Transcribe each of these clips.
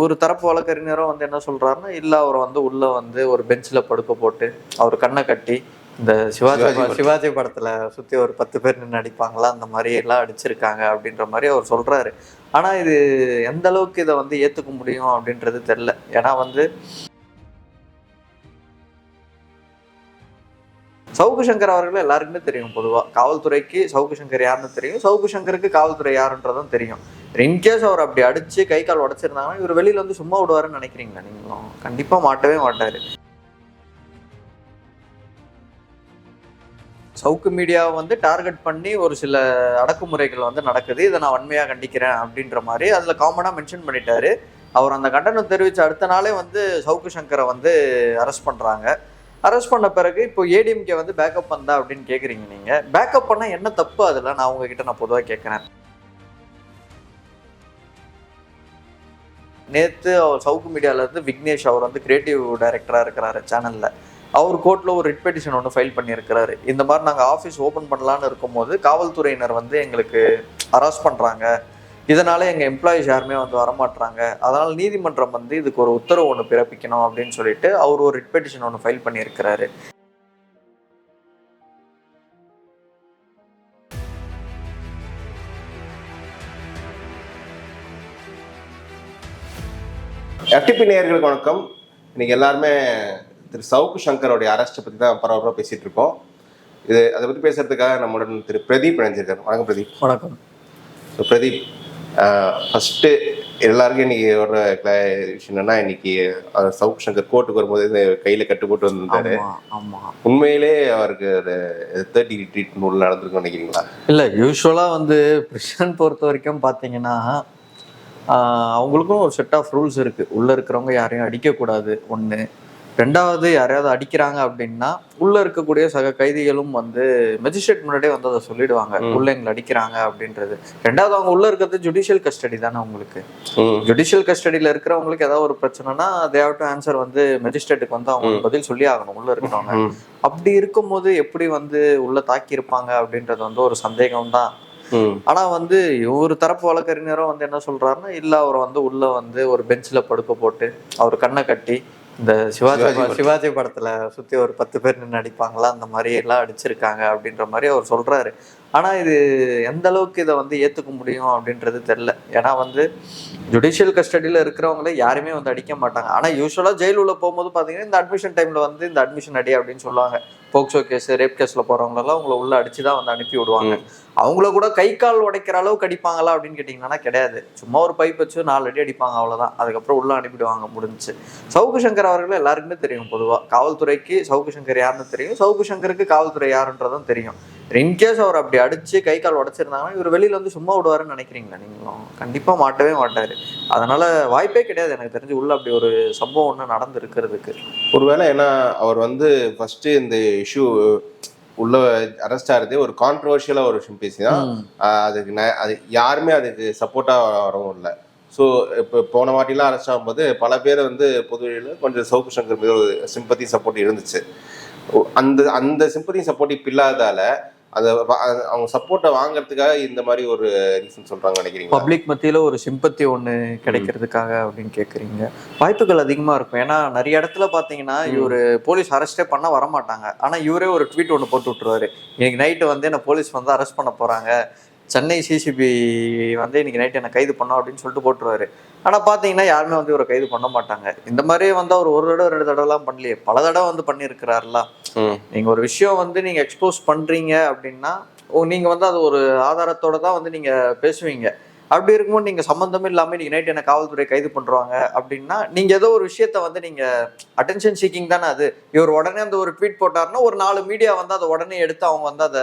ஒரு தரப்பு வழக்கறிஞரும் வந்து என்ன சொல்றாருன்னா இல்ல அவர் வந்து உள்ள வந்து ஒரு பெஞ்சில் படுக்க போட்டு அவர் கண்ணை கட்டி இந்த சிவாஜி சிவாஜி படத்துல. சுத்தி ஒரு பத்து பேர் நின்று அடிப்பாங்களா அந்த மாதிரி எல்லாம் அடிச்சிருக்காங்க அப்படின்ற மாதிரி அவர் சொல்றாரு. ஆனா இது எந்த அளவுக்கு இதை வந்து ஏத்துக்க முடியும் அப்படின்றது தெரியல. ஏன்னா வந்து சவுக்கு சங்கர் அவர்கள் எல்லாருக்குமே தெரியும் பொதுவா. காவல்துறைக்கு சவுக்கு சங்கர் யாருன்னு தெரியும். சவுக்கு சங்கருக்கு காவல்துறை யாருன்றதும் தெரியும். இன்கேஸ் அவர் அப்படி அடிச்சு கை கால் உடைச்சிருந்தாங்கன்னா இவர் வெளியில வந்து சும்மா விடுவாருன்னு நினைக்கிறீங்களா? நீங்களும் கண்டிப்பா மாட்டவே மாட்டாரு. சவுக்கு மீடியாவை வந்து டார்கெட் பண்ணி ஒரு சில அடக்குமுறைகள் வந்து நடக்குது. இதை நான் வன்மையாக கண்டிக்கிறேன் அப்படின்ற மாதிரி அதில் காமனாக மென்ஷன் பண்ணிட்டாரு. அவர் அந்த கண்டனம் தெரிவித்த அடுத்த நாளே வந்து சவுக்கு சங்கரை வந்து அரெஸ்ட் பண்ணுறாங்க அரெஸ்ட் பண்ண பிறகு இப்போ ஏடிஎம்கே வந்து பேக்கப் பண்ணா அப்படின்னு கேட்குறீங்க நீங்கள் பேக்கப் பண்ணால் என்ன தப்பு அதில்? நான் உங்ககிட்ட நான் பொதுவாக கேட்குறேன் நேற்று அவர் சவுக்கு மீடியாவிலேருந்து இருந்து விக்னேஷ் அவர் வந்து கிரியேட்டிவ் டைரக்டராக இருக்கிறாரு சேனலில் அவர் கோர்ட்டில் ஒரு ரிட் பெட்டிஷன் ஒன்று ஃபைல் பண்ணியிருக்கிறாரு. இந்த மாதிரி நாங்கள் ஆஃபீஸ் ஓப்பன் பண்ணலான்னு இருக்கும்போது காவல்துறையினர் வந்து எங்களுக்கு அரெஸ்ட் பண்ணுறாங்க இதனால் எங்கள் எம்ப்ளாயிஸ் யாருமே வந்து வரமாட்டுறாங்க அதனால் நீதிமன்றம் வந்து இதுக்கு ஒரு உத்தரவு ஒன்று பிறப்பிக்கணும் அப்படின்னு சொல்லிட்டு அவர் ஒரு ரிட் பெட்டிஷன் ஒன்று ஃபைல் பண்ணியிருக்கிறாரு. எஃப்டிபி நேயர்களுக்கு வணக்கம். இன்னைக்கு எல்லாருமே திரு சவுக்கு சங்கரோடைய அரெஸ்ட்டை பற்றி தான் பரபரப்பாக பேசிட்டு இருக்கோம். இது அதை பற்றி பேசுறதுக்காக நம்முடன் திரு பிரதீப் இணைஞ்சிருக்காரு. வணக்கம் பிரதீப். வணக்கம். ஸோ பிரதீப் ஃபஸ்ட்டு எல்லாருக்கும் இன்னைக்கு ஒரு விஷயம் என்னன்னா இன்னைக்கு சவுக்கு சங்கர் கோர்ட்டுக்கு வரும்போது கையில கட்டு போட்டு வந்திருந்தாரு. உண்மையிலே அவருக்கு ஒரு தேர்ட்டி ட்ரீட் நூல் நடந்திருக்கும்னு நினைக்கிறீங்களா? இல்லை யூஸ்வலாக வந்து பிரிஷன் பொறுத்த வரைக்கும் பார்த்தீங்கன்னா அவங்களுக்கும் ஒரு செட் ஆஃப் ரூல்ஸ் இருக்கு. உள்ள இருக்கிறவங்க யாரையும் அடிக்கக்கூடாது. ஒன்று ரெண்டாவது யாரையாவது அடிக்கிறாங்க அப்படின்னா உள்ள இருக்கக்கூடிய சக கைதிகளும் வந்து மெஜிஸ்ட்ரேட் முன்னாடியே வந்து அதை சொல்லிடுவாங்க. உள்ள எங்களை அடிக்கிறாங்க அப்படின்றது. ரெண்டாவது அவங்க உள்ள இருக்கிறது ஜுடிஷியல் கஸ்டடி தானே உங்களுக்கு ஜுடிஷியல் கஸ்டடியில் இருக்கிறவங்களுக்கு ஏதாவது ஒரு பிரச்சனைனா தே ஹாவ் டு ஆன்சர் வந்து மெஜிஸ்ட்ரேட்டுக்கு வந்து அவங்க ம். பதில் சொல்லி ஆகணும் உள்ள இருக்கிறவங்க. அப்படி இருக்கும்போது எப்படி வந்து உள்ள தாக்கி இருப்பாங்க அப்படின்றது வந்து ஒரு சந்தேகம் தான் ஆனா வந்து ஒரு தரப்பு வழக்கறிஞரும் வந்து என்ன சொல்றாருன்னா இல்ல அவர் வந்து உள்ள வந்து ஒரு பெஞ்சில் படுக்க போட்டு அவர் கண்ணை கட்டி இந்த சிவாஜி சிவாஜி படத்துல சுத்தி ஒரு பத்து பேர் நின்று அடிப்பாங்களா அந்த மாதிரி எல்லாம் அடிச்சிருக்காங்க அப்படின்ற மாதிரி அவர் சொல்றாரு. ஆனா இது எந்த அளவுக்கு இதை வந்து ஏத்துக்க முடியும் அப்படின்றது தெரியல. ஏன்னா வந்து ஜுடிஷியல் கஸ்டடியில இருக்கிறவங்கள யாருமே வந்து அடிக்க மாட்டாங்க. ஆனா யூஸ்வலா ஜெயில் உள்ள போகும்போது பாத்தீங்கன்னா இந்த அட்மிஷன் டைம்ல வந்து இந்த அட்மிஷன் அடி அப்படின்னு சொல்லுவாங்க. போக்சோ கேஸ் ரேப் கேஸ்ல போறவங்களெல்லாம் உங்களை உள்ள அடிச்சு தான் வந்து அனுப்பி விடுவாங்க அவங்கள கூட கை கால் உடைக்கிற அளவுக்கு அடிப்பாங்களா அப்படின்னு கேட்டிங்கன்னா கிடையாது. சும்மா ஒரு பைப் வச்சு நாலு அடி அடிப்பாங்க அவ்வளவுதான். அதுக்கப்புறம் உள்ள அனுப்பிடுவாங்க முடிஞ்சுச்சு. சவுக்கு சங்கர் அவர்கள் எல்லாருக்குமே தெரியும் பொதுவா. காவல்துறைக்கு சவுக்கு சங்கர் யாருன்னு தெரியும். சவுக்கு சங்கருக்கு காவல்துறை யாருன்றதும் தெரியும். இன்கேஸ் அவர் அப்படி அடிச்சு கை கால் உடைச்சிருந்தாங்கன்னா இவர் வெளியில வந்து சும்மா விடுவாருன்னு நினைக்கிறீங்களா நீங்களும் கண்டிப்பா மாட்டவே மாட்டாரு. அதனால வாய்ப்பே கிடையாது எனக்கு தெரிஞ்சு உள்ள அப்படி ஒரு சம்பவம் ஒண்ணு நடந்து இருக்கிறதுக்கு ஒருவேளை ஏன்னா அவர் வந்து ஃபர்ஸ்ட் இந்த இஷ்யூ உள்ள அரெஸ்ட் ஆகிறதே ஒரு கான்ட்ரவர்ஷியலா ஒரு விஷயம் பேசி தான் ஆஹ் அதுக்கு அது யாருமே அதுக்கு சப்போர்ட்டா வரவும் இல்லை. ஸோ இப்போ போன வாட்டிலாம் அரெஸ்ட் ஆகும்போது பல பேர் வந்து பொதுவெளியில் கொஞ்சம் சவுக்கு சங்கர் மீது ஒரு சிம்பத்தி சப்போர்ட் இருந்துச்சு. அந்த அந்த சிம்பத்தி சப்போர்ட் இப்போ இல்லாதால அதை அவங்க சப்போர்ட்டை வாங்குறதுக்காக இந்த மாதிரி ஒரு ரீசன் சொல்றாங்க நினைக்கிறீங்களா? பப்ளிக் மத்தியில ஒரு சிம்பத்தி ஒண்ணு கிடைக்கிறதுக்காக அப்படின்னு கேக்குறீங்க. வாய்ப்புகள் அதிகமா இருக்கும். ஏன்னா நிறைய இடத்துல பாத்தீங்கன்னா ம். இவரு போலீஸ் அரெஸ்டே பண்ண வர மாட்டாங்க ஆனா இவரே ஒரு ட்வீட் ஒண்ணு போட்டு விட்டுருவாரு. இன்னைக்கு நைட்டு வந்து என்ன போலீஸ் வந்து அரெஸ்ட் பண்ண போறாங்க. சென்னை சிசிபி வந்து இன்னைக்கு நைட் என்ன கைது பண்ணோம் அப்படின்னு சொல்லிட்டு போட்டுருவாரு. ஆனா பாத்தீங்கன்னா யாருமே வந்து இவரை கைது பண்ண மாட்டாங்க. இந்த மாதிரி வந்து அவர் ஒரு தடவை ரெண்டு தடவைலாம் பண்ணலையே. பல தடவை வந்து பண்ணியிருக்கிறாருல. ம். நீங்க ஒரு விஷயம் வந்து நீங்க எக்ஸ்போஸ் பண்றீங்க அப்படின்னா ஓ, நீங்க வந்து அது ஒரு ஆதாரத்தோட தான் வந்து நீங்க பேசுவீங்க. அப்படி இருக்கும்போது நீங்க சம்மந்தமே இல்லாம இன்னைக்கு நைட் என்ன காவல்துறை கைது பண்றாங்க அப்படின்னா நீங்க ஏதோ ஒரு விஷயத்த வந்து நீங்க அட்டென்ஷன் சீக்கிங் தானே அது. இவர் உடனே அந்த ஒரு ட்வீட் போட்டாருன்னா ஒரு நாலு மீடியா வந்து அதை உடனே எடுத்து அவங்க வந்து அதை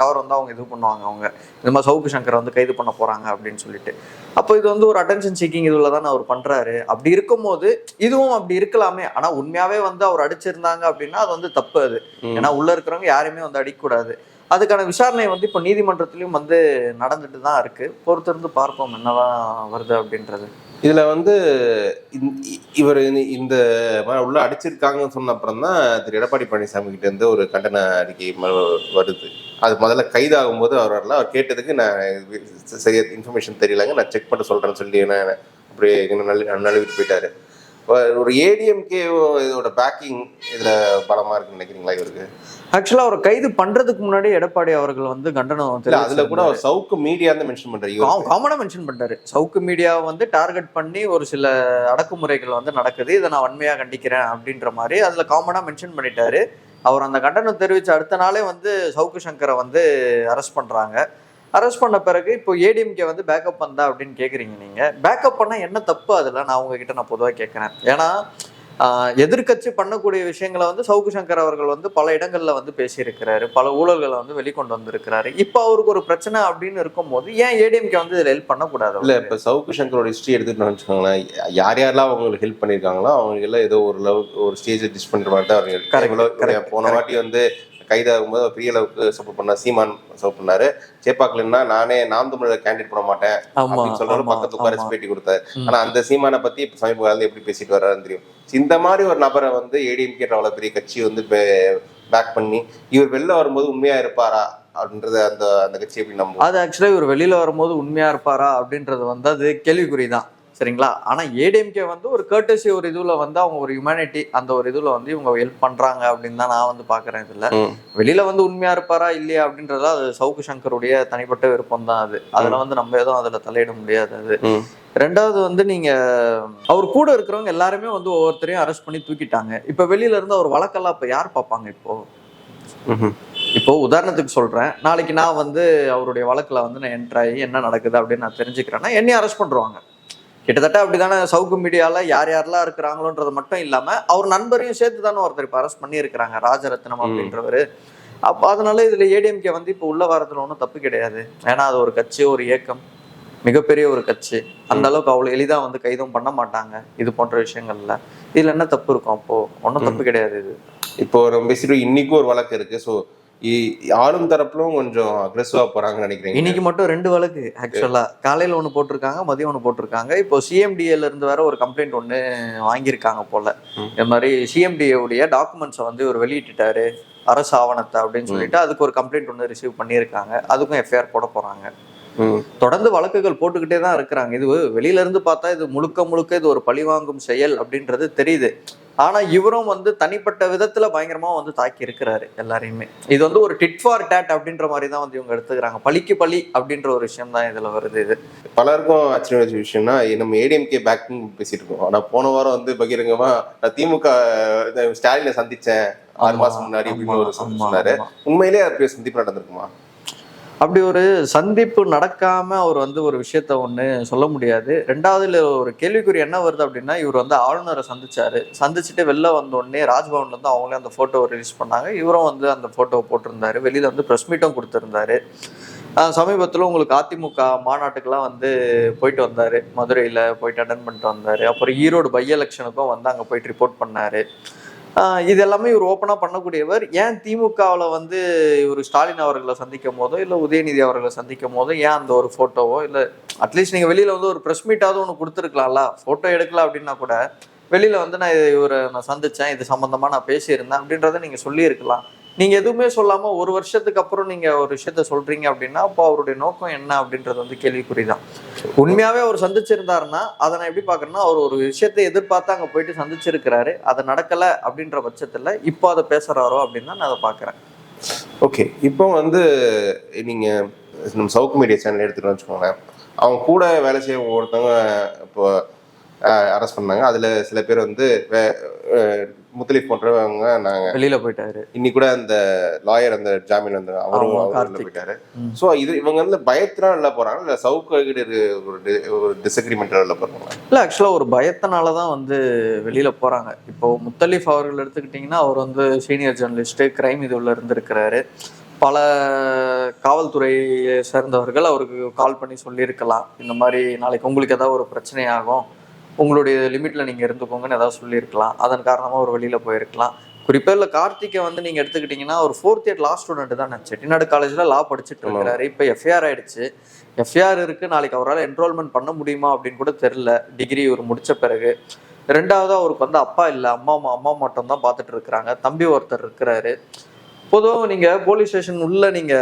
கவர் வந்து அவங்க இது பண்ணுவாங்க அவங்க. இந்த மாதிரி சவுக்கு சங்கரை வந்து கைது பண்ண போறாங்க அப்படின்னு சொல்லிட்டு. அப்போ இது வந்து ஒரு அட்டென்ஷன் சீக்கிங் இதுல தானே அவர் பண்றாரு. அப்படி இருக்கும்போது இதுவும் அப்படி இருக்கலாமே. ஆனா உண்மையாவே வந்து அவர் அடிச்சிருந்தாங்க அப்படின்னா அது வந்து தப்பு அது. ஏன்னா உள்ள இருக்கிறவங்க யாரையுமே வந்து அடிக்கக்கூடாது. அதுக்கான விசாரணை வந்து இப்போ நீதிமன்றத்திலையும் வந்து நடந்துட்டு தான் இருக்கு. பொறுத்திருந்து பார்ப்போம் என்னவா வருது அப்படின்றது. இதில் வந்து இவர் இந்த- இந்த மாதிரி உள்ள அடிச்சிருக்காங்கன்னு சொன்ன அப்புறம் தான் திரு. எடப்பாடி பழனிசாமி கிட்ட இருந்து ஒரு கண்டன அறிக்கை வருது. அது முதல்ல கைதாகும் போது அவர் வரல. அவர் கேட்டதுக்கு நான் இது சரியா இன்ஃபர்மேஷன் தெரியலங்க. நான் செக் பண்ண சொல்றேன்னு சொல்லி நான் அப்படியே நல்ல நழுவிட்டு போயிட்டாரு. ஒரு ஏடிஎம்கே இதோட பேக்கிங் இதுல பலமா இருக்குன்னு நினைக்கிறீங்களா இவருக்கு? ஆக்சுவலா அவர் கைது பண்றதுக்கு முன்னாடி எடப்பாடி அவர்கள் வந்து கண்டனம் இல்ல அதுல கூட அவர் சவுக்கு மீடியா தான் மென்ஷன் பண்றாரு. இவர் காமனா மென்ஷன் பண்ணிட்டாரு சவுக்கு மீடியா வந்து டார்கெட் பண்ணி ஒரு சில அடக்குமுறைகள் வந்து நடக்குது. இதை நான் வன்மையா கண்டிக்கிறேன் அப்படின்ற மாதிரி அதுல காமனா மென்ஷன் பண்ணிட்டாரு. அவர் அந்த கண்டனம் தெரிவிச்ச அடுத்த நாளே வந்து சவுக்கு சங்கரை வந்து அரெஸ்ட் பண்றாங்க. அரெஸ்ட் பண்ண பிறகு இப்போ ஏடிஎம்கே வந்து பேக்கப் பண்ணா அப்படின்னு கேக்குறீங்க நீங்க. பேக்கப் பண்ணா என்ன தப்பு அதுல நான் உங்ககிட்ட நான் பொதுவாக கேட்கறேன் ஏன்னா ஆஹ், எதிர்க்கட்சி பண்ணக்கூடிய விஷயங்களை வந்து சவுக்கு சங்கர் அவர்கள் வந்து பல இடங்கள்ல வந்து பேசியிருக்கிறாரு. பல ஊழல்களை வந்து வெளிக்கொண்டு வந்திருக்கிறாரு. இப்போ அவருக்கு ஒரு பிரச்சனை அப்படின்னு இருக்கும்போது ஏன் ஏடிஎம்கே வந்து இதில் ஹெல்ப் பண்ணக்கூடாது இல்ல இப்ப சவுக்கு சங்கரோட ஹிஸ்டரி எடுத்துட்டு வச்சுக்கோங்களேன். யார் யாரெல்லாம் அவங்களுக்கு ஹெல்ப் பண்ணிருக்காங்களோ அவங்க எல்லாம் ஏதோ ஒரு லெவல் ஒரு ஸ்டேஜ் டிஸ் பண்ற மாதிரி தான் போன வாட்டி வந்து கைதாகும்போது அவர் பெரிய அளவுக்கு சப்போர்ட் பண்ணா சீமான் சப்போர்ட் பண்ணாரு. சேப்பாக்கலன்னா நானே நாம் தமிழர் கேண்டிடேட் பண்ண மாட்டேன் அப்படின்னு சொல்றாரு பக்கத்து உட்கார. பேட்டி கொடுத்தாரு. ஆனா அந்த சீமானை பத்தி இப்ப சமீப காலத்துல எப்படி பேசிட்டு வர்றாருன்னு தெரியும். இந்த மாதிரி ஒரு நபரை வந்து ஏடிஎம்கே அவ்வளவு பெரிய கட்சி வந்து பேக் பண்ணி இவர் வெளில வரும்போது உண்மையா இருப்பாரா அப்படின்றத அந்த அந்த கட்சி எப்படி நம்புவோம் அது ஆக்சுவலாக இவர் வெளியில வரும்போது உண்மையா இருப்பாரா அப்படின்றது வந்து அது கேள்விக்குறி தான் சரிங்களா? ஆனா ஏடிஎம்கே வந்து ஒரு கர்டசி ஒரு இதுல வந்து அவங்க ஒரு ஹியூமனிட்டி அந்த ஒரு இதுல வந்து இவங்க ஹெல்ப் பண்றாங்க அப்படின்னு தான் நான் வந்து பாக்குறேன் இதுல. வெளியில வந்து உண்மையா இருப்பாரா இல்லையா அப்படின்றத அது சவுக்கு சங்கருடைய தனிப்பட்ட விருப்பம் தான் அது. அதுல வந்து நம்ம எதுவும் அதுல தலையிட முடியாது அது. ரெண்டாவது வந்து நீங்க அவர் கூட இருக்கிறவங்க எல்லாருமே வந்து ஒவ்வொருத்தரையும் அரெஸ்ட் பண்ணி தூக்கிட்டாங்க. இப்ப வெளியில இருந்து அவர் வழக்கெல்லாம் இப்ப யார் பார்ப்பாங்க இப்போ. இப்போ உதாரணத்துக்கு சொல்றேன். நாளைக்கு நான் வந்து அவருடைய வழக்குல வந்து நான் என்ட்ரு ஆகி என்ன நடக்குது அப்படின்னு நான் தெரிஞ்சுக்கிறேன்னா என்னையும் அரெஸ்ட் பண்ருவாங்க கிட்டத்தட்ட அப்படிதானே சவுக்கு மீடியால யார் யாரெல்லாம் இருக்கிறாங்களோன்றது மட்டும் இல்லாம அவர் நண்பரையும் சேர்த்து தானே ஒருத்தர் இப்போ அரெஸ்ட் பண்ணியிருக்கிறாங்க ராஜரத்னம் அப்படின்றவர். அப்போ அதனால இதுல ஏடிஎம்கே வந்து இப்போ உள்ள வரதுல ஒன்றும் தப்பு கிடையாது. ஏன்னா அது ஒரு கட்சி ஒரு இயக்கம். மிகப்பெரிய ஒரு கட்சி. அந்த அளவுக்கு அவ்வளவு எளிதா வந்து கைதும் பண்ண மாட்டாங்க. இது போன்ற விஷயங்கள்ல. இதுல என்ன தப்பு இருக்கும் அப்போ? ஒன்றும் தப்பு கிடையாது இது. இப்போ நம்ம பேசிட்டு இன்னைக்கும் ஒரு வழக்கு இருக்கு. ஸோ ஆளும் தரப்புலும் கொஞ்சம் அக்ரெசிவா போறாங்கன்னு நினைக்கிறீங்க. இன்னைக்கு மட்டும் ரெண்டு வழக்கு ஆக்சுவலா காலையில ஒண்ணு போட்டிருக்காங்க மதியம் ஒண்ணு போட்டிருக்காங்க. இப்போ சிஎம்டிஏல இருந்து வேற ஒரு கம்ப்ளைண்ட் ஒண்ணு வாங்கியிருக்காங்க போல. இந்த மாதிரி சிஎம்டிஏ உடைய டாக்குமெண்ட்ஸை வந்து இவர் வெளியிட்டுட்டாரு அரசு ஆவணத்தை அப்படின்னு சொல்லிட்டு அதுக்கு ஒரு கம்ப்ளைண்ட் ஒன்று ரிசீவ் பண்ணியிருக்காங்க. அதுக்கும் எஃப்ஐஆர் போட போறாங்க. தொடர்ந்து வழக்குகள் போட்டுக்கிட்டே தான் இருக்கிறாங்க. இது வெளியில இருந்து பார்த்தா இது முழுக்க முழுக்க இது ஒரு பழிவாங்கும் செயல் அப்படின்றது தெரியுது. ஆனா இவரும் வந்து தனிப்பட்ட விதத்துல பயங்கரமா வந்து தாக்கி இருக்கிறாரு எல்லாரையுமே. இது வந்து ஒரு டிட் ஃபார் டேட் அப்படின்ற மாதிரி தான் வந்து இவங்க எடுத்துக்கிறாங்க. பழிக்கு பழி அப்படின்ற ஒரு விஷயம் தான் இதுல வருது இது. பலருக்கும் ஆச்சரியம் வச்ச விஷயம்னா நம்ம ஏடிஎம்கே பேக்கிங் பேசிட்டு இருக்கோம். ஆனா போன வாரம் வந்து பகிரங்கமா நான் திமுக ஸ்டாலினை சந்திச்சேன். ஆறு மாசம் முன்னாடி அப்படின்னு ஒரு சொன்னாரு. ஆமா. உண்மையிலேயே அப்படி சந்திப்பு நடந்திருக்குமா? அப்படி ஒரு சந்திப்பு நடக்காம அவர் வந்து ஒரு விஷயத்த ஒன்று சொல்ல முடியாது. ரெண்டாவதுல ஒரு கேள்விக்குறி என்ன வருது அப்படின்னா இவர் வந்து ஆளுநரை சந்திச்சாரு. சந்திச்சுட்டு வெளில வந்தோடனே ராஜ்பவன்லேருந்து ராஜ்பவன்ல இருந்து அவங்களே அந்த போட்டோவை ரிலீஸ் பண்ணாங்க. இவரும் வந்து அந்த போட்டோவை போட்டிருந்தாரு. வெளியில வந்து ப்ரெஸ் மீட்டும் கொடுத்துருந்தாரு. சமீபத்தில் உங்களுக்கு அதிமுக மாநாட்டுக்கெல்லாம் வந்து போயிட்டு வந்தாரு. மதுரையில் போயிட்டு அட்டன் பண்ணிட்டு வந்தாரு. அப்புறம் ஈரோடு பை எலெக்ஷனுக்கும் வந்து அங்கே போயிட்டு ரிப்போர்ட் பண்ணாரு. இது எல்லாமே இவர் ஓப்பனாக பண்ணக்கூடியவர். ஏன் திமுகவில் வந்து இவர் ஸ்டாலின் அவர்களை சந்திக்கும் போதோ இல்லை உதயநிதி அவர்களை சந்திக்கும் போதோ ஏன் அந்த ஒரு ஃபோட்டோவோ இல்லை அட்லீஸ்ட் நீங்கள் வெளியில் வந்து ஒரு ப்ரெஸ் மீட்டாவது ஒன்று கொடுத்துருக்கலாம்ல. ஃபோட்டோ எடுக்கல அப்படின்னா கூட வெளியில் வந்து நான் இவரை நான் சந்தித்தேன் இது சம்மந்தமாக நான் பேசியிருந்தேன் அப்படின்றத நீங்கள் சொல்லியிருக்கலாம். நீங்கள் எதுவுமே சொல்லாமல் ஒரு வருஷத்துக்கு அப்புறம் நீங்கள் ஒரு விஷயத்த சொல்கிறீங்க அப்படின்னா அப்போ அவருடைய நோக்கம் என்ன அப்படின்றது வந்து கேள்விக்குறி தான் உண்மையாவே அவர் சந்திச்சிருந்தாருன்னா அதை நான் எப்படி பாக்குறேன்னா அவர் ஒரு விஷயத்தை எதிர்பார்த்து அங்க போயிட்டு சந்திச்சிருக்கிறாரு. அது நடக்கல அப்படின்ற பட்சத்துல இப்போ அதை பேசுறாரோ அப்படின்னு தான் நான் அதை பாக்குறேன் ஓகே. இப்போ வந்து நீங்க நம்ம சவுக்கு மீடியா சேனல் எடுத்துக்கணும்னு வச்சுக்கோங்களேன். அவங்க கூட வேலை செய்ய ஒருத்தவங்க இப்போ அரெஸ்ட் பண்ணாங்க. அதுல சில பேர் வந்து முத்தலீப் போன்றவங்க நாங்க. வெளியில போயிட்டாரு. இன்னைக்கு கூட அந்த லாயர் அந்த ஜாமீன் வந்து அவரும். போயிட்டாரு. சோ இது இவங்க வந்து பயத்தினால உள்ள போறாங்க. இல்ல சவுக்கு ஒரு டி- ஒரு டிசக்ரிமெண்ட் உள்ள போறாங்க. இல்ல ஆக்சுவலா ஒரு பயத்தினால தான் வந்து வெளியில போறாங்க. இப்போ முத்தலீஃப் அவர்கள் எடுத்துக்கிட்டிங்கன்னா அவர் வந்து சீனியர் ஜேர்னலிஸ்ட் கிரைம் இதுல இருந்திருக்கிறாரு. பல காவல்துறையை சேர்ந்தவர்கள் அவருக்கு கால் பண்ணி சொல்லியிருக்கலாம். இந்த மாதிரி நாளைக்கு உங்களுக்கு ஏதாவது ஒரு பிரச்சனை ஆகும் உங்களுடைய லிமிட்ல நீங்க இருந்துக்கோங்கன்னு ஏதாவது சொல்லியிருக்கலாம். அதன் காரணமா அவர் வெளியில போயிருக்கலாம். குறிப்பா இல்ல கார்த்திகை வந்து நீங்க எடுத்துக்கிட்டீங்கன்னா ஒரு ஃபோர்த் இயர் லா ஸ்டூடெண்ட் தான் செட்டிநாடு காலேஜ்ல லா படிச்சுட்டு. இருக்கிறாரு இப்போ எஃப்ஐஆர் ஆயிடுச்சு. எஃப்ஐஆர் இருக்கு. நாளைக்கு அவரால் என்ரோல்மெண்ட் பண்ண முடியுமா அப்படின்னு கூட தெரியல. டிகிரி ஒரு முடிச்ச பிறகு. ரெண்டாவது அவருக்கு வந்து அப்பா இல்லை. அம்மா அம்மா மட்டும் தான் பார்த்துட்டு இருக்கிறாங்க. தம்பி ஒருத்தர் இருக்கிறாரு. பொதுவாக நீங்க போலீஸ் ஸ்டேஷன் உள்ள நீங்க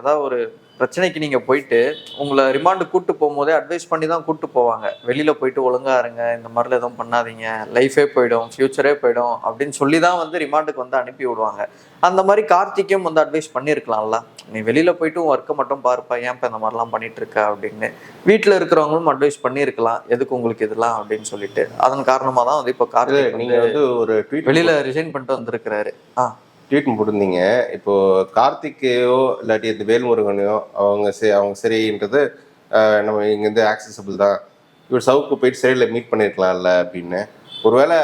ஏதாவது ஒரு பிரச்சனைக்கு நீங்க போயிட்டு உங்களை ரிமாண்டு கூட்டு போகும்போதே அட்வைஸ் பண்ணி தான் கூட்டு போவாங்க. வெளியில போயிட்டு ஒழுங்கா இருங்க இந்த மாதிரிலாம் எதுவும் பண்ணாதீங்க. லைஃபே போயிடும் ஃபியூச்சரே போயிடும் அப்படின்னு சொல்லி தான் வந்து ரிமாண்டுக்கு வந்து அனுப்பி விடுவாங்க. அந்த மாதிரி கார்த்திக்கும் வந்து அட்வைஸ் பண்ணியிருக்கலாம்ல நீ வெளியில போயிட்டு ஒர்க்கை மட்டும் பாருப்பா ஏன் இப்போ இந்த மாதிரிலாம் பண்ணிட்டு இருக்க அப்படின்னு. வீட்டில் இருக்கிறவங்களும் அட்வைஸ் பண்ணியிருக்கலாம் எதுக்கு உங்களுக்கு இதெல்லாம் அப்படின்னு சொல்லிட்டு. அதன் காரணமாக தான் வந்து இப்போ கார்த்திக் நீங்க வந்து ஒரு ட்வீட் வெளியில ரிசைன் பண்ணிட்டு வந்திருக்கிறாரு. ஆ. ட்வீட் முடிந்தீங்க இப்போ கார்த்திகேயோ இல்லாட்டி இந்த வேல்முருகனையோ அவங்க சரி அவங்க சரின்றது நம்ம இங்கேருந்து ஆக்சசபிள் தான். இவர் சவுக்கு போயிட்டு சரியில் மீட் பண்ணியிருக்கலாம்ல அப்படின்னு. ஒருவேளை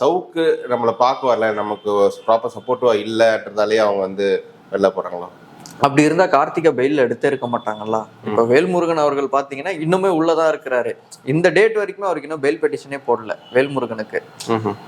சவுக்கு நம்மளை பார்க்க வரல நமக்கு ப்ராப்பர் சப்போர்ட்டிவாக இல்லைன்றதாலே அவங்க வந்து வெளில போகிறாங்களோ அப்படி இருந்தா கார்த்திகை பெயில் எடுத்தே இருக்க மாட்டாங்கல்ல. இப்ப வேல்முருகன் அவர்கள் பாத்தீங்கன்னா இன்னுமே உள்ளதான் இருக்கிறாரு. இந்த டேட் வரைக்குமே அவருக்கு இன்னும் பெயில் பெட்டிஷனே போடல வேல்முருகனுக்கு.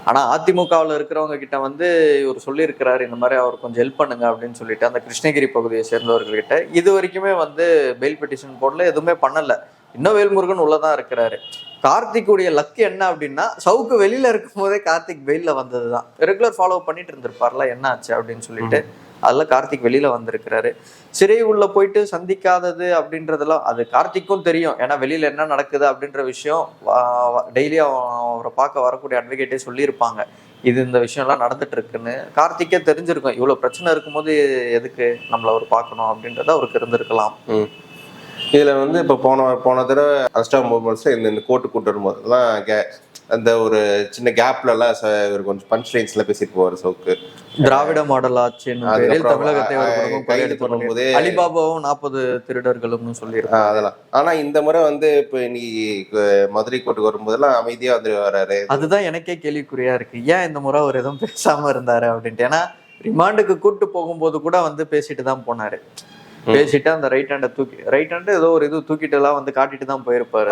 ஆனா அதிமுகவுல இருக்கிறவங்க கிட்ட வந்து இவர் சொல்லியிருக்கிறாரு இந்த மாதிரி அவர் கொஞ்சம் ஹெல்ப் பண்ணுங்க அப்படின்னு சொல்லிட்டு அந்த கிருஷ்ணகிரி பகுதியை சேர்ந்தவர்கள் கிட்ட இது வரைக்குமே வந்து பெயில் பெட்டிஷன் போடல எதுவுமே பண்ணல. இன்னும் வேல்முருகன் உள்ளதான் இருக்கிறாரு. கார்த்திக்குடைய லக் என்ன அப்படின்னா சவுக்கு வெளியில இருக்கும் போதே கார்த்திக் பெயில்ல வந்ததுதான். ரெகுலர் ஃபாலோ பண்ணிட்டு இருந்திருப்பார்ல என்ன ஆச்சு அப்படின்னு சொல்லிட்டு. அதெல்லாம் கார்த்திக் வெளியில வந்திருக்கிறாரு. சிறை உள்ள போயிட்டு சந்திக்காதது அப்படின்றதெல்லாம் அது கார்த்திக்கும் தெரியும். ஏன்னா வெளியில என்ன நடக்குது அப்படின்ற விஷயம் டெய்லி அவரை பார்க்க வரக்கூடிய அட்வொகேட்டே சொல்லியிருப்பாங்க. இது இந்த விஷயம்லாம் நடந்துட்டு இருக்குன்னு கார்த்திக்கே தெரிஞ்சிருக்கும். இவ்வளவு பிரச்சனை இருக்கும்போது எதுக்கு நம்மள அவர் பார்க்கணும் அப்படின்றத அவருக்கு இருந்திருக்கலாம். இதுல வந்து இப்போ போன போன தடவை அஸ்டா மூமெண்ட்ஸ் இந்த கோர்ட்டு கூட்டு வரும்போதெல்லாம் கே அந்த ஒரு சின்ன கேப்ல எல்லாம் ச- இவர் கொஞ்சம் பஞ்ச் லைன்ஸ்ல பேசிட்டு போவார் சவுக்கு. திராவிட மாடல் ஆட்சி என்னும் பேரில் அதுக்கப்புறம் தமிழகத்தை கைது பண்ணும்போதே அலிபாபாவும் நாற்பது திருடர்களும்னு சொல்லியிருக்காங்க அதெல்லாம். ஆனா இந்த முறை வந்து இப்போ இன்னைக்கு மதுரை கோர்ட்டுக்கு வரும்போதெல்லாம் அமைதியா வந்து வராரு. அதுதான் எனக்கே கேள்விக்குறியா இருக்கு. ஏன் இந்த முறை அவர் எதுவும் பேசாம இருந்தாரு அப்படின்ட்டு? ஏன்னா ரிமாண்டுக்கு கூட்டு போகும்போது கூட வந்து பேசிட்டு தான் போனாரு. பேசிட்டு அந்த ரைட் ஹேண்டை தூக்கி ரைட் ஹேண்டு ஏதோ ஒரு இது தூக்கிட்டு எல்லாம் வந்து காட்டிட்டு தான் போயிருப்பாரு.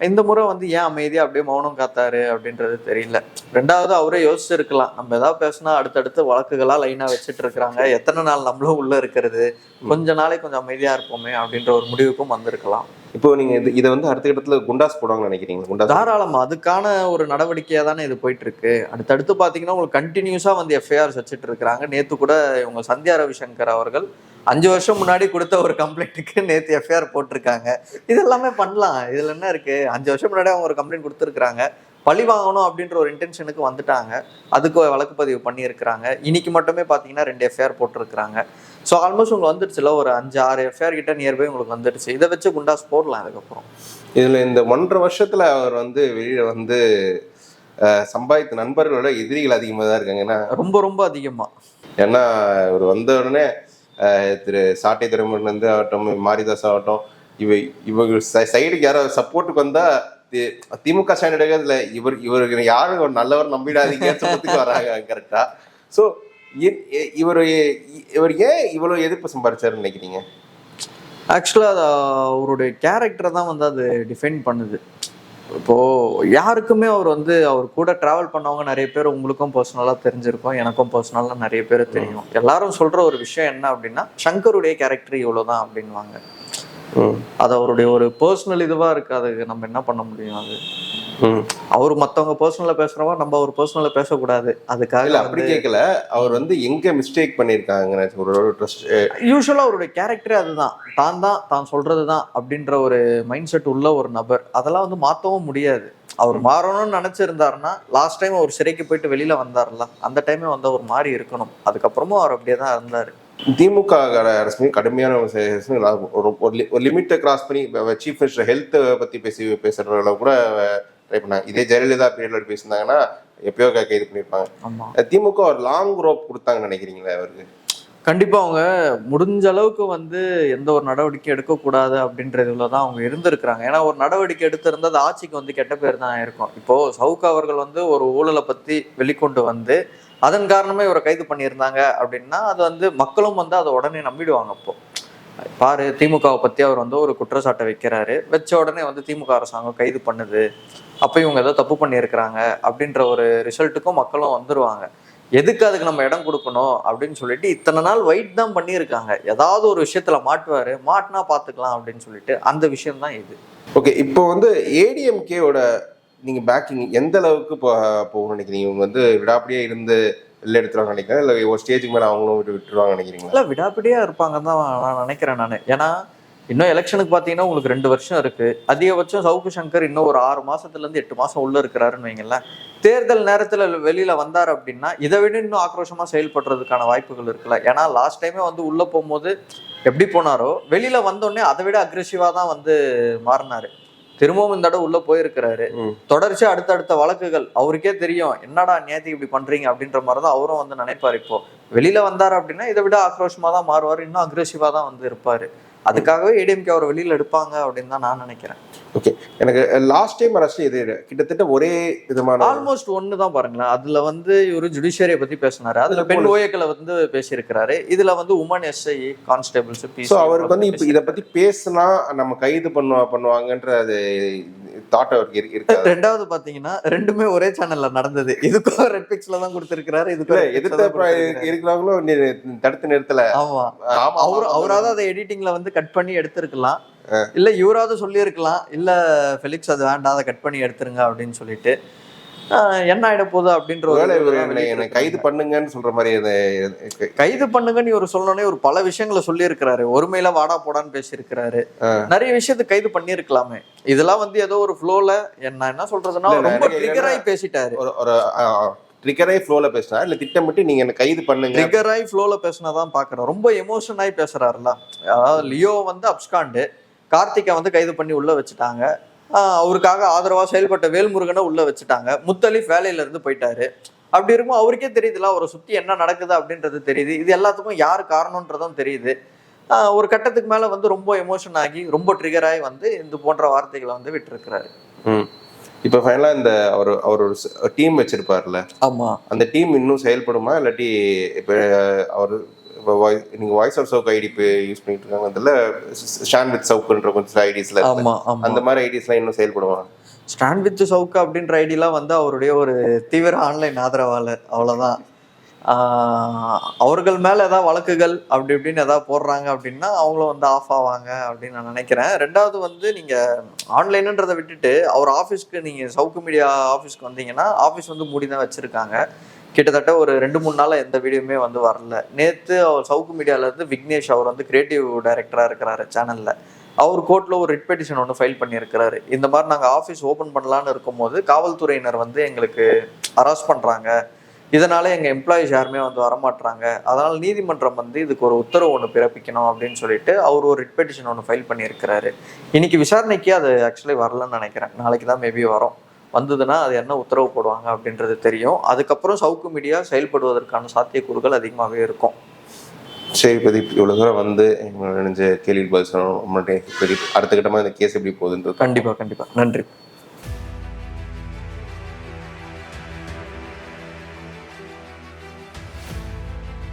இந்த முறை வந்து ஏன் அமைதியா அப்படியே மௌனம் காத்தாரு அப்படின்றது தெரியல. ரெண்டாவது அவரே யோசிச்சிருக்கலாம். நம்ம ஏதாவது பேசினா அடுத்தடுத்து வழக்குகளா லைனா வச்சுட்டு இருக்கிறாங்க. எத்தனை நாள் நம்மளும் உள்ள இருக்கிறது? கொஞ்ச நாளைக்கு கொஞ்சம் அமைதியா இருப்போமே அப்படின்ற ஒரு முடிவுக்கும் வந்திருக்கலாம். இப்போ நீங்க இது இதை வந்து அடுத்த கட்டத்துல குண்டாஸ் போடுவாங்கன்னு நினைக்கிறீங்க குண்டாஸ் தாராளமா. அதுக்கான ஒரு நடவடிக்கையா தானே இது போயிட்டு இருக்கு அடுத்தடுத்து பாத்தீங்கன்னா உங்களுக்கு கண்டினியூஸா வந்து எஃப்ஐஆர்ஸ் வச்சுட்டு இருக்கிறாங்க. நேத்து கூட இவங்க சந்தியா ரவிசங்கர் அவர்கள் அஞ்சு வருஷம் முன்னாடி கொடுத்த ஒரு கம்ப்ளைண்ட்டுக்கு நேத்து எஃப்ஐஆர் போட்டிருக்காங்க. இதெல்லாமே பண்ணலாம். இதுல என்ன இருக்கு? அஞ்சு வருஷம் முன்னாடி அவங்க ஒரு கம்ப்ளைண்ட் கொடுத்துருக்காங்க பழி வாங்கணும் அப்படின்ற ஒரு இன்டென்ஷனுக்கு வந்துட்டாங்க. அதுக்கு வழக்கு பதிவு பண்ணியிருக்கிறாங்க. இன்னைக்கு மட்டுமே பார்த்தீங்கன்னா ரெண்டு எஃப்ஐஆர் போட்டிருக்கிறாங்க. ஸோ ஆல்மோஸ்ட் உங்களுக்கு வந்துடுச்சுல ஒரு அஞ்சு ஆறு எஃப்ஐஆர் கிட்ட நியர்பை உங்களுக்கு வந்துடுச்சு. இதை வச்சு குண்டாஸ் போடலாம் அதுக்கப்புறம். இதுல இந்த ஒன்றரை வருஷத்துல அவர் வந்து வெளியில வந்து சம்பாதித்த நண்பர்களோட எதிரிகள் அதிகமா தான் இருக்காங்க. ஏன்னா ரொம்ப ரொம்ப அதிகமா. ஏன்னா இவர் வந்த உடனே திரு சாட்டை துறைமுகன் வந்து ஆகட்டும் மாரிதாஸ் ஆகட்டும் இவ இவங்க சைடுக்கு யாராவது சப்போர்ட்டுக்கு வந்தா தி- திமுக ஸ்டாண்ட் எடுக்கிறதுல இவர் இவருக்கு யாரும் ஒரு நல்லவர் நம்பிடாதீங்க சொல்றதுக்கு வராங்க கரெக்டா ஸோ இவர் இவர் ஏன் இவ்வளவு எதிர்ப்பு சம்பாரிச்சாருன்னு நினைக்கிறீங்க? ஆக்சுவலாக அது அவருடைய கேரக்டரை தான் வந்து அது டிஃபைன் பண்ணுது. இப்போ யாருக்குமே அவர் வந்து அவர் கூட டிராவல் பண்ணவங்க நிறைய பேர் உங்களுக்கும் பர்சனலாக தெரிஞ்சிருக்கும் எனக்கும் பர்சனலாக நிறைய பேர் தெரியும். எல்லாரும் சொல்ற ஒரு விஷயம் என்ன அப்படின்னா சங்கருடைய கேரக்டர் இவ்வளவுதான் அப்படின்வாங்க ம் அது அவருடைய ஒரு பர்சனல் இதுவா இருக்கு அதுக்கு நம்ம என்ன பண்ண முடியும் அது? அவர் மத்தவங்க பர்சனலா பேசுறவா? நம்ம அவர் பர்சனலா பேசக்கூடாது. இல்ல அதுக்காக அப்படி கேட்கல அவர் வந்து எங்க மிஸ்டேக் பண்ணிருக்காங்க ஒரு ட்ரஸ்ட் யூஸ்வலா அவருடைய கேரக்டரே அதுதான். தான் தான் தான் சொல்றதுதான் அப்படின்ற ஒரு மைண்ட் செட் உள்ள ஒரு நபர். அதெல்லாம் வந்து மாத்தவும் முடியாது. அவர் மாறணும்னு நினைச்சிருந்தாருன்னா லாஸ்ட் டைம் அவர் சிறைக்கு போயிட்டு வெளியில வந்தார்ல அந்த டைமே வந்து அவர் மாறி இருக்கணும். அதுக்கப்புறமும் அவர் அப்படியே தான் இருந்தாரு. திமுக அரசு மீது கடுமையான ஒரு லிமிட்டை கிராஸ் பண்ணி சீஃப் மினிஸ்டர் ஹெல்த் பத்தி பேசி பேசுற அளவு கூட ட்ரை பண்ணாங்க. இதே ஜெயலலிதா பீரியட்ல பேசியிருந்தாங்கன்னா எப்பயோ க- கைது பண்ணியிருப்பாங்க. திமுக ஒரு லாங் ரோப் கொடுத்தாங்கன்னு நினைக்கிறீங்களா அவருக்கு? கண்டிப்பா அவங்க முடிஞ்ச அளவுக்கு வந்து எந்த ஒரு நடவடிக்கை எடுக்கக்கூடாது அப்படின்றதுல தான் அவங்க இருந்திருக்கிறாங்க. ஏன்னா ஒரு நடவடிக்கை எடுத்திருந்தா அது ஆட்சிக்கு வந்து கெட்ட பேர் தான் இருக்கும். இப்போ சவுக்கு அவர்கள் வந்து ஒரு ஊழலை பத்தி வெளிக்கொண்டு வந்து அதன் காரணமே இவரை கைது பண்ணியிருந்தாங்க அப்படின்னா அது வந்து மக்களும் வந்து அதை உடனே நம்பிடுவாங்க அப்போ. பாரு திமுகவை பத்தி அவர் வந்து ஒரு குற்றச்சாட்டை வைக்கிறாரு. வச்ச உடனே வந்து திமுக அரசாங்கம் கைது பண்ணுது. அப்போ இவங்க ஏதோ தப்பு பண்ணியிருக்கிறாங்க அப்படின்ற ஒரு ரிசல்ட்டுக்கும் மக்களும் வந்துருவாங்க. எதுக்கு அதுக்கு நம்ம இடம் கொடுக்கணும் அப்படின்னு சொல்லிட்டு இத்தனை நாள் வெயிட் தான் பண்ணியிருக்காங்க. ஏதாவது ஒரு விஷயத்துல மாட்டுவாரு. மாட்டினா பார்த்துக்கலாம் அப்படின்னு சொல்லிட்டு அந்த விஷயம் தான் இது. ஓகே இப்போ வந்து ஏடிஎம்கேவோட நீங்கள் பேக்கிங் எந்த அளவுக்கு போ போகணும்னு நினைக்கிறீங்க? இவங்க வந்து விடாப்படியே இருந்து வெளில எடுத்துருவாங்க நினைக்கிறேன் இல்லை ஒரு ஸ்டேஜுக்கு மேலே அவங்களும் விட்டு விட்டுருவாங்க நினைக்கிறீங்களா? இல்லை விடாப்படியாக இருப்பாங்கன்னு தான் நான் நினைக்கிறேன் நான். ஏன்னா இன்னும் எலெக்ஷனுக்கு பார்த்தீங்கன்னா உங்களுக்கு ரெண்டு வருஷம் இருக்கு. அதிகபட்சம் சவுக்கு சங்கர் இன்னும் ஒரு ஆறு மாதத்துலேருந்து எட்டு மாசம் உள்ள இருக்கிறாருன்னு வைங்களேன். தேர்தல் நேரத்தில் வெளியில வந்தார் அப்படின்னா இதை விட இன்னும் ஆக்ரோஷமா செயல்படுறதுக்கான வாய்ப்புகள் இருக்குல்ல. ஏன்னா லாஸ்ட் டைமே வந்து உள்ள போகும்போது எப்படி போனாரோ வெளியில வந்தோடனே அதை விட அக்ரெசிவா தான் வந்து மாறினாரு. திரும்பவும் இந்த தடவை உள்ள போயிருக்கிறாரு. தொடர்ச்சியா அடுத்தடுத்த வழக்குகள். அவருக்கே தெரியும். என்னடா நேத்துக்கு இப்படி பண்றீங்க அப்படின்ற மாதிரி தான் அவரும் வந்து நினைப்பாரு இப்போ. வெளியில வந்தாரு அப்படின்னா இதை விட ஆக்ரோஷமா தான் மாறுவார். இன்னும் அக்ரெசிவா தான் வந்து இருப்பாரு. அதுக்காகவே ஏடிஎம்கே அவர் வெளியில எடுப்பாங்க அப்படின்னு தான் நான் நினைக்கிறேன். ஓகே எனக்கு லாஸ்ட் டைம் அரசு இது கிட்டத்தட்ட ஒரே விதமான ஆல்மோஸ்ட் ஒன்னு தான் பாருங்களேன். அதுல வந்து இவரு ஜுடிஷியரியை பத்தி பேசினாரு. அதுல பெண். ஓயக்களை வந்து பேசியிருக்கிறாரு. இதுல வந்து உமன் எஸ்ஐ கான்ஸ்டபிள்ஸ் ஸோ அவருக்கு வந்து இப்போ இதை பத்தி பேசினா நம்ம கைது பண்ணுவா பண்ணுவாங்கன்ற அது தாட் அவருக்கு இருக்கு ரெண்டாவது பாத்தீங்கன்னா ரெண்டுமே ஒரே சேனல்ல நடந்தது. இதுக்கும் ரெட் பிக்ஸ்ல தான் கொடுத்திருக்கிறாரு Pixல எதிர்த்த. இருக்கிறவங்களும் தடுத்து நிறுத்தல. ஆமா. ஆமா, அவர். அவராவது அதை எடிட்டிங்ல வந்து கட் பண்ணி எடுத்திருக்கலாம். இல்ல இவராவது சொல்லியிருக்கலாம். இல்ல ஃபெலிக்ஸ் அது வேண்டாம் அதை கட் பண்ணி எடுத்துருங்க அப்படின்னு சொல்லிட்டு. என்ன ஆயிட போகுது அப்படின்ற ஒரு. கைது பண்ணுங்கன்னு சொல்ற மாதிரி. கைது பண்ணுங்கன்னு இவர் சொல்லணும்னே ஒரு பல விஷயங்களை சொல்லியிருக்கிறாரு. ஒருமையில வாடா போடான்னு பேசியிருக்கிறாரு. நிறைய விஷயத்தை கைது பண்ணியிருக்கலாமே. இதெல்லாம் வந்து ஏதோ ஒரு ஃப்ளோல என்ன என்ன சொல்றதுன்னா ரொம்ப நிறைய ட்ரிகர் ஆகி பேசிட்டாரு. ஒரு ஒரு ட்ரிகரே ஃப்ளோல பேசினா இல்ல திட்டமிட்டு நீங்க என்ன கைது பண்ணுங்க. ட்ரிகர் ஆகி ஃப்ளோல பேசினாதான் பாக்குறேன். ரொம்ப எமோஷன் ஆகி பேசுறாருல. அதாவது லியோ வந்து அப்ஸ்காண்டு கார்த்திகை வந்து கைது பண்ணி உள்ள வச்சுட்டாங்க. அவருக்காக ஆதரவா செயல்பட்ட வேல்முருகனை உள்ள வச்சுட்டாங்க. முத்தலீஃப் வேலையில இருந்து போயிட்டாரு. அப்படி இருக்கும் அவருக்கே தெரியுதுல அவரை சுத்தி என்ன நடக்குது அப்படின்றது தெரியுது. இது எல்லாத்துக்கும் யார் காரணம்ன்றதும் தெரியுது. ஒரு கட்டத்துக்கு மேல வந்து ரொம்ப எமோஷன் ஆகி ரொம்ப ட்ரிகர் ஆகி வந்து இந்த போன்ற வார்த்தைகளை வந்து விட்டுருக்கிறாரு. இப்ப ஃபைனலா இந்த அவர் அவர் ஒரு டீம் வச்சிருப்பார்ல? ஆமா. அந்த டீம் இன்னும் செயல்படுமா? இல்லாட்டி இப்ப அவர் இப்ப voi- நீங்க வாய்ஸ் ஆஃப் சவுக் ஐடி யூஸ் பண்ணிட்டு இருக்காங்க அதுல ஷான் வித் சவுக்குன்ற கொஞ்சம் ஐடிஸ்ல அந்த மாதிரி ஐடிஸ்லாம் இன்னும் செயல்படுமா ஸ்டாண்ட் வித் சவுக்கு அப்படின்ற ஐடிலாம் வந்து அவருடைய ஒரு தீவிர ஆன்லைன் ஆதரவாளர். அவ்வளவுதான். ஆஹ் அவர்கள் மேல ஏதாவது வழக்குகள் அப்படி இப்படின்னு ஏதாவது போடுறாங்க அப்படின்னா அவங்களும் வந்து ஆஃப் ஆவாங்க அப்படின்னு நான் நினைக்கிறேன். ரெண்டாவது வந்து நீங்க ஆன்லைனுன்றதை விட்டுட்டு அவர் ஆஃபீஸ்க்கு நீங்க சவுக்கு மீடியா ஆஃபீஸ்க்கு வந்தீங்கன்னா ஆஃபீஸ் வந்து மூடி தான் வச்சிருக்காங்க. கிட்டத்தட்ட ஒரு ரெண்டு மூணு நாளாக எந்த வீடியோமே வந்து வரல. நேற்று அவர் சவுக்கு மீடியாவிலேருந்து விக்னேஷ் அவர் வந்து கிரியேட்டிவ் டைரக்டராக இருக்கிறாரு சேனலில் அவர் கோர்ட்டில் ஒரு ரிட் பெட்டிஷன் ஒன்று ஃபைல் பண்ணியிருக்கிறாரு. இந்த மாதிரி நாங்கள் ஆஃபீஸ் ஓப்பன் பண்ணலான்னு இருக்கும்போது காவல்துறையினர் வந்து எங்களுக்கு அரெஸ்ட் பண்ணுறாங்க இதனால் எங்கள் எம்ப்ளாயிஸ் யாருமே வந்து வரமாட்டுறாங்க அதனால் நீதிமன்றம் வந்து இதுக்கு ஒரு உத்தரவு ஒன்று பிறப்பிக்கணும் அப்படின்னு சொல்லிட்டு அவர் ஒரு ரிட் பெட்டிஷன் ஒன்று ஃபைல் பண்ணியிருக்கிறாரு. இன்னைக்கு விசாரணைக்கு அது ஆக்சுவலி வரலன்னு நினைக்கிறேன். நாளைக்கு தான் மேபி வரும். வந்ததுன்னா அது என்ன உத்தரவு போடுவாங்க அப்படின்றது தெரியும். அதுக்கப்புறம் சவுக்கு மீடியா செயல்படுவதற்கான சாத்தியக்கூறுகள் அதிகமாகவே இருக்கும். சரி பிரதீப் இவ்வளவு தூரம் வந்து நினைஞ்ச கேள்வி பதில் சொல்லணும் அடுத்த கட்டமா இந்த கேஸ் எப்படி போகுதுன்றது கண்டிப்பா கண்டிப்பா. நன்றி.